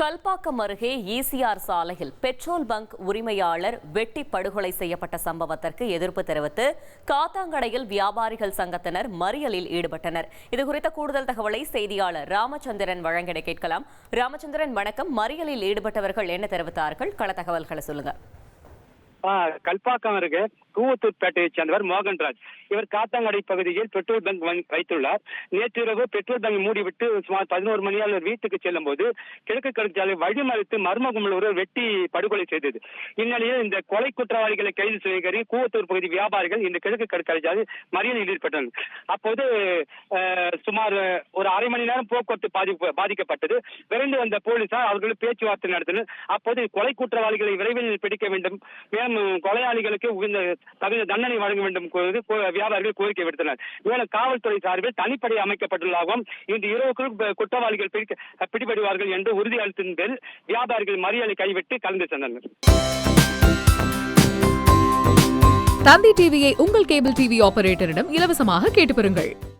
கல்பாக்கம் அருகே ஈசிஆர் சாலையில் petrol bunk உரிமையாளர் வெட்டி படுகொலை செய்யப்பட்ட சம்பவத்திற்கு எதிர்ப்பு தெரிவித்து காத்தாங்கடையில் வியாபாரிகள் சங்கத்தினர் மறியலில் ஈடுபட்டனர். இதுகுறித்த கூடுதல் தகவலை செய்தியாளர் ராமச்சந்திரன் வழங்கிட கேட்கலாம். ராமச்சந்திரன் வணக்கம். மறியலில் ஈடுபட்டவர்கள் என்ன தெரிவித்தார்கள்? கள தகவல்களை சொல்லுங்க. கல்பாக்கம் அருகே கூவத்தூர்பேட்டையைச் சேர்ந்தவர் மோகன்ராஜ். இவர் காத்தாங்கடை பகுதியில் பெட்ரோல் பங்க் வங்- வைத்துள்ளார். நேற்றிரவு பெட்ரோல் பங்க் மூடிவிட்டு சுமார் பதினோரு மணியால் வீட்டுக்கு செல்லும் போது கிழக்கு கடற்சாலை சாலை வழிமறித்து மர்ம கும்பல் ஒருவர் வெட்டி படுகொலை செய்தது. இந்நிலையில் இந்த கொலை குற்றவாளிகளை கைது செய்ய கூவத்தூர் பகுதி வியாபாரிகள் இந்த கிழக்கு கடற்கரை சாலை மறியலில் ஈடுபட்டனர் அப்போது சுமார் ஒரு அரை மணி நேரம் போக்குவரத்து பாதிப்பு பாதிக்கப்பட்டது. விரைந்து வந்த போலீசார் அவர்கள் பேச்சுவார்த்தை நடத்தினர். அப்போது கொலை குற்றவாளிகளை விரைவில் பிடிக்க வேண்டும். மேலும் கொலையாளிகளுக்கு உகந்த தகுந்த தண்டனை வழங்க வேண்டும் வியாபாரிகள் கோரிக்கை விடுத்தனர். மேலும் காவல்துறை சார்பில் தனிப்படை அமைக்கப்பட்டுள்ளதாகவும் இன்று இரவுக்குள் குற்றவாளிகள் பிடிக்க பிடிபடுவார்கள் என்று உறுதியளித்தின் பேரில் வியாபாரிகள் மறியலை கைவிட்டு கலந்து சென்றனர். தந்தி டிவியை உங்கள் கேபிள் டிவி ஆபரேட்டரிடம் இலவசமாக கேட்டு பெறுங்கள்.